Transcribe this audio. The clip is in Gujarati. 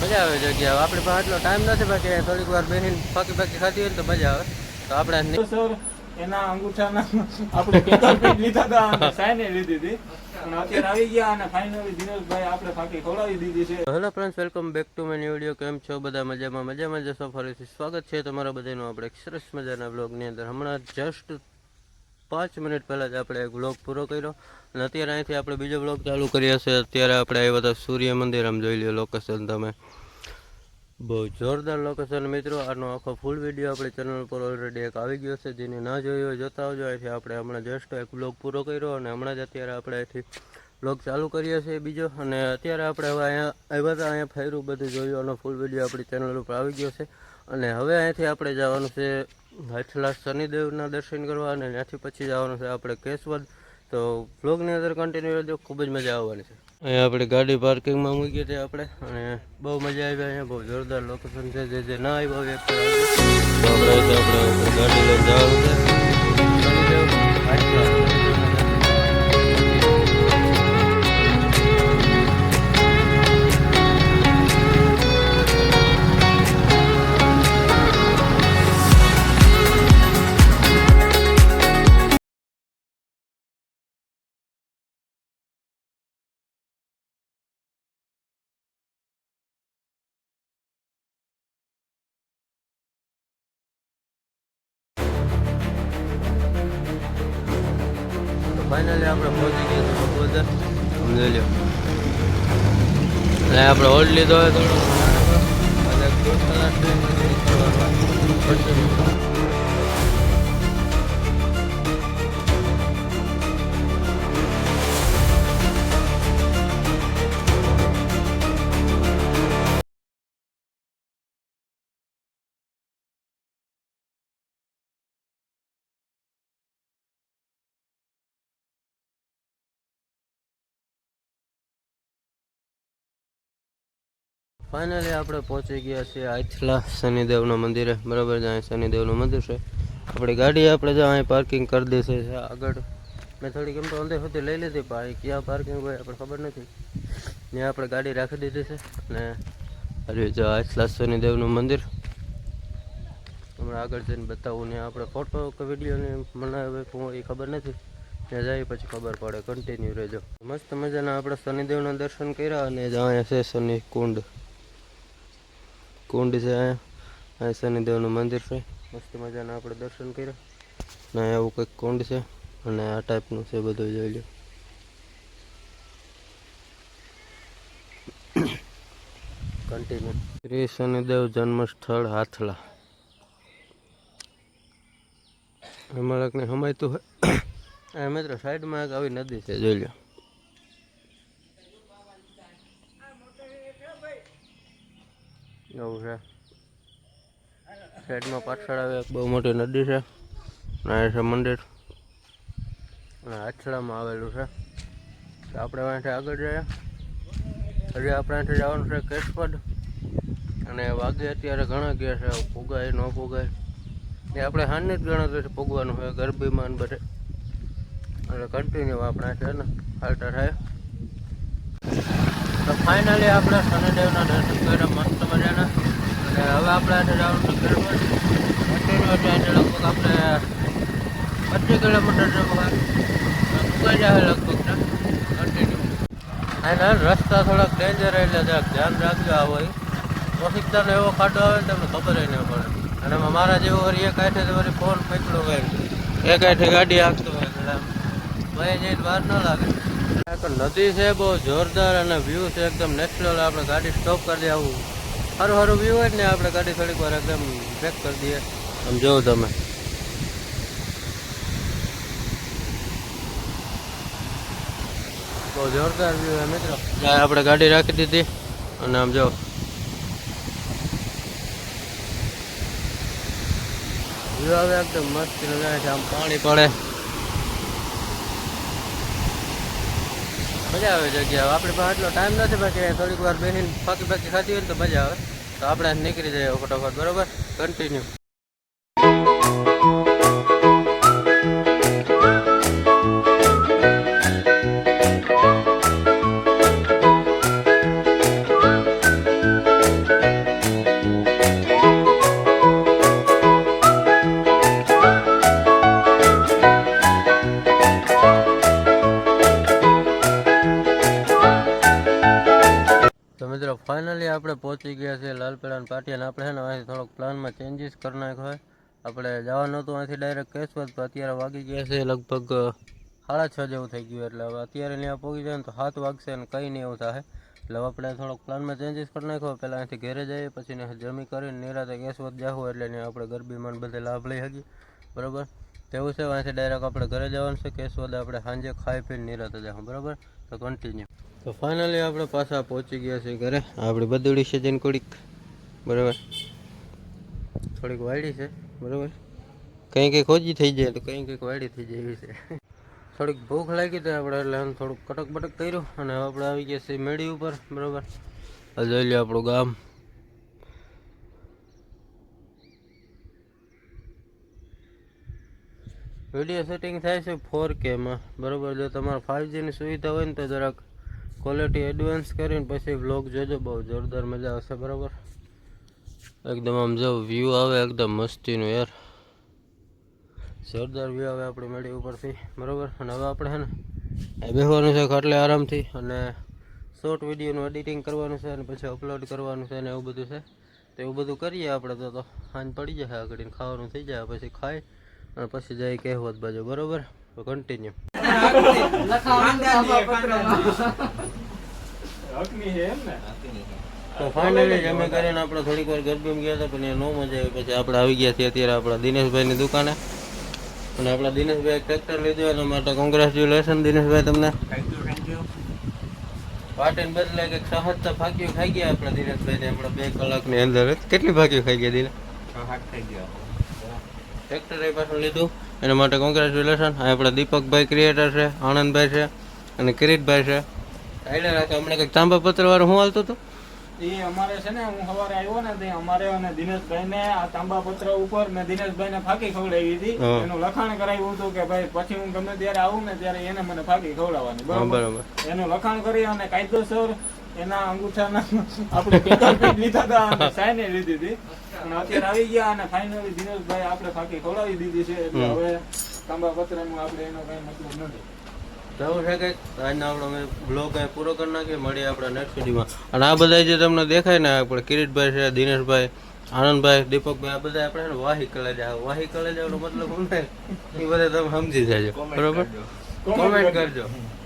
મજા આવે જગ્યા આપણે પાસે આટલો ટાઈમ નથી બાકી થોડીક વાર બેસીને ફાકી ફાકી ખાતી હોય તો મજા આવે. તો આપણે સર એના અંગૂઠાના આપણે પ્રિન્ટ લીધા હતા અને લીધી હતી. Hello friends welcome back to my video કેમ છો? બધા મજામાં? મજામાં જશો ફરીથી સ્વાગત છે તમારા બધાનું આપણે એક સરસ મજાના બ્લોગની અંદર. હમણાં જસ્ટ પાંચ મિનિટ પહેલાં જ આપણે એક બ્લોગ પૂરો કર્યો. અને અત્યારે અહીંથી આપણે બીજો બ્લોગ ચાલુ કરીએ છીએ. અત્યારે આપણે આવ્યા હતા સૂર્ય મંદિર. આમ જોઈ લઈએ લોકેશન તમે. બહુ જોરદાર લોકેશન મિત્રો. આનો આખો ફૂલ વીડિયો આપણી ચેનલ પર ઓલરેડી એક આવી ગયો છે. જેને ના જોયો હોય જોતા આવજો. અહીંથી આપણે હમણાં જસ્ટ એક બ્લોગ પૂરો કર્યો અને હમણાં જ અત્યારે આપણે અહીંથી બ્લોગ ચાલુ કરીએ છીએ બીજો. અને અત્યારે આપણે હવે અહીંયા આવ્યા હતા. અહીંયા ફેરું બધું જોયું અને ફૂલ વીડિયો આપણી ચેનલ ઉપર આવી ગયો છે. અને હવે અહીંથી આપણે જવાનું છે. હાથલા શનિદેવના દર્શન કરવા અને ત્યાંથી પછી જવાનું છે આપણે કેશવદ તો બ્લોગની અંદર કન્ટિન્યુ રહેજો, ખૂબ જ મજા આવવાની છે. અહીંયા આપણે ગાડી પાર્કિંગમાં મૂકીએ છીએ આપણે, અને બહુ મજા આવી અહીંયા, બહુ જોરદાર લોકેશન છે, જે જે ના આવ્યા વ્યક્તિ આપણે ગાડી લઈને જવાનું છે. તો આપણે પહોંચી ગયા છીએ બપોદર આપણે હોલ્ડ લીધો હોય થોડો અને કલાક train ફાઇનલી આપણે પહોંચી ગયા છીએ આથલા શનિદેવના મંદિરે. બરાબર અહીં શનિદેવનું મંદિર છે. આપણી ગાડી આપણે જ્યાં અહીં પાર્કિંગ કરી દેશે આગળ. મેં થોડીક એમ તો અંદર સુધી લઈ લીધી, પણ ક્યાં પાર્કિંગ હોય આપણે ખબર નથી. ત્યાં આપણે ગાડી રાખી દીધી છે અને હજી જો આથલા શનિદેવનું મંદિર. હમણાં આગળ જઈને બતાવું, ને આપણે ફોટો કે વિડીયોને મને હું એ ખબર નથી. ત્યાં જાય પછી ખબર પડે કન્ટિન્યુ રહેજો. મસ્ત મજાના આપણે શનિદેવના દર્શન કર્યા અને જ્યાં છે શનિ કુંડ કુંડ છે અહીંયા અહીં શનિદેવનું મંદિર છે. મસ્ત મજાના આપણે દર્શન કર્યા. ને એવું કંઈક કુંડ છે અને આ ટાઈપનું છે બધું જોઈ લો કન્ટિન્યુ શ્રી શનિદેવ જન્મ સ્થળ હાથલા. એમાં લગ્ન સમાયતું હોય. આ મિત્રો સાઈડમાં એક આવી નદી છે જોઈ લો એવું છે. સાઈડમાં પાછળ આવે બહુ મોટી નદી છે. અને છે મંદિર. અને આછડામાં આવેલું છે. તો આપણે અહીંથી આગળ જઈએ. હજી આપણે અહીંથી જવાનું છે કેશપદ. અને વાગે અત્યારે ઘણા ગયા છે ફુગાય ન ફુગાય એ આપણે હાનની જ ગણતરી છે, પૂગવાનું હોય, ગરબીમાં બધે. એટલે કન્ટિન્યુ આપણે છે ને, હાલતા થાય. ફાઇનલી આપણે શનિદેવના દર્શન કર્યા. મસ્ત મજાના. અને હવે આપણે આજે જવાનું છે. લગભગ આપણે પચીસ કિલોમીટર જેવું ફુગાઈ જાય લગભગ કન્ટિન્યુ એના રસ્તા થોડાક ડેન્જર એટલે જરાક ધ્યાન રાખજો આ હોય ટ્રાફિકતાનો એવો ખાડો આવે ને તમને ખબર નહીં પડે. અને મારા જેવો વળી એક આઠે વળી ફોન પકડો હોય. એક આઠે ગાડી હાંકતો હોય. એટલે ભાઈ જઈને વાર ન લાગે. નદી છે, બહુ જોરદાર અને વ્યૂ છે, એકદમ નેચરલ આપણે ગાડી સ્ટોપ કરી દે આવું. સારું સારું વ્યૂ હોય ને આપણે ગાડી થોડીક વાર એકદમ ચેક કરી દઈએ. આમ જોવો તમે. બહુ જોરદાર વ્યૂ છે, મિત્રો. આપણે ગાડી રાખી દીધી અને આમ જો. વ્યૂ આવે એકદમ મસ્ત નજારા છે, આમ પાણી પડે. મજા આવે જગ્યા આપણે પાસે આટલો ટાઈમ નથી, બાકી થોડીક વાર બેસીને ફાકી ફાકી ખાતી હોય ને તો મજા આવે. તો આપણે નીકળી જઈએ ફટાફટ, બરોબર? કન્ટિન્યુ મિત્રો ફાઇનલી આપણે પહોંચી ગયા છીએ લાલપેડા પાટિયા અને આપણે છે ને અહીંથી થોડોક પ્લાનમાં ચેન્જીસ કરી નાખ્યો હોય આપણે જવાનું હતું અહીંથી ડાયરેક્ટ કેશવત તો અત્યારે વાગી ગયા છે લગભગ સાડા છ જેવું થઈ ગયું એટલે હવે અત્યારે ત્યાં પહોંચી જાય ને તો હાથ વાગશે અને કંઈ નહીં એવું થાય. એટલે આપણે થોડોક પ્લાનમાં ચેન્જીસ કરી નાખ્યો. પહેલાં અહીંથી ઘરે જઈએ, પછી ને જમી કરીને નિરાતે કેશવત જાવું એટલે ને આપણે ગરબીમાં બધે લાભ લઈ શકીએ. બરાબર? તેવું છે અહીંથી ડાયરેક્ટ આપણે ઘરે જવાનું છે. કેશવદ આપણે સાંજે ખાઈ પીને નિરાતે જાઉં બરાબર? તો કન્ટિન્યુ તો ફાઇનલી આપણે પાછા પહોંચી ગયા છીએ ઘરે. આપણે બધુડી છે જીનકોડીક બરાબર? થોડીક વાયડી છે, બરાબર? કંઈ કંઈક ઓછી થઈ જાય તો કંઈ કંઈક વાયડી થઈ જાય એવી છે. થોડીક ભૂખ લાગી હતી આપણે એટલે આમ થોડુંક કટક બટક કર્યું અને આપણે આવી ગયા છીએ મેળી ઉપર, બરાબર? જોઈ લે આપણું ગામ. વીડિયો સેટિંગ થાય છે ફોર કેમાં બરાબર, જો તમારે ફાઇવજીની સુવિધા હોય ને તો જરાક ક્વોલિટી એડવાન્સ કરીને પછી વ્લોગ જોજો, બહુ જોરદાર મજા આવશે, બરાબર? એકદમ આમ જો વ્યૂ આવે, એકદમ મસ્તીનું યાર. જોરદાર વ્યૂ આવે આપણી મેળી ઉપરથી, બરાબર? અને હવે આપણે છે ને એ બેસવાનું છે ખાટલે આરામથી અને શોર્ટ વિડીયોનું એડિટિંગ કરવાનું છે અને પછી અપલોડ કરવાનું છે ને એવું બધું છે. તો એવું બધું કરીએ આપણે તો સાંજ પડી જાય આગળ ખાવાનું થઈ જાય, પછી ખાઈ અને પછી જાય કહેવત બાજુ, બરોબર? તો કન્ટિન્યુ છે તો ફાઇનલી જમી કરીને આપણે થોડીક વાર ગરબીમાં ગયા હતા, પણ એ નો મજા આવી. પછી આપણે આવી ગયા છીએ અત્યારે આપણા દિનેશભાઈની દુકાને. અને આપણા દિનેશભાઈ ટ્રેક્ટર લીધું એના માટે કોંગ્રેચ્યુલેશન દિનેશભાઈ તમને. પાટણ બદલે કંઈક સહજતા ફાકીઓ ખાઈ ગયા આપણા દિનેશભાઈને, આપણા બે કલાકની અંદર. કેટલી ફાકીઓ ખાઈ ગયા દિને? ટ્રેક્ટર એ પાછું લીધું. એના માટે કોંગ્રેચ્યુલેશન આ આપણા દીપકભાઈ ક્રિએટર છે, આનંદભાઈ છે અને કિરીટભાઈ છે. આઈડિયા રાખે હમણાં કંઈક તાંબા પત્ર વાળું શું હાલતું હતું? એ અમારે છે ને હું સવારે આવ્યો ને તે અમારે અને દિનેશભાઈ ને આ તાંબા પત્ર ઉપર મેં દિનેશભાઈ ને ફાંકી ખવડાવી હતી. એનું લખાણ કરાવ્યું હતું કે ભાઈ પછી હું ગમે ત્યારે આવું ને ત્યારે એને મને ફાંકી ખવડાવવાની. બરાબર? એનું લખાણ કરી અને કાયદેસર એના અંગૂઠાના આપણે પેપર પ્રિન્ટ લીધા હતા અને સાઇન લીધી હતી. અને અત્યારે આવી ગયા અને ફાઇનલી દિનેશભાઈ આપણે ફાંકી ખવડાવી દીધી છે. એટલે હવે તાંબા પત્રનું આપણે એનો કઈ મતલબ નથી. જવું છે કંઈક આજના આપણો અમે બ્લોગ અહીં પૂરો કરી નાખીએ મળીએ આપણા નેક્સ્ટ વિડીયોમાં. અને આ બધા જે તમને દેખાય ને આપણે કિરીટભાઈ છે દિનેશભાઈ આનંદભાઈ દીપકભાઈ આ બધા આપણે વાહી કલે જાવ વાહી કલે મતલબ શું થાય એ બધા તમે સમજી જાજો. બરોબર? કોમેન્ટ કરજો.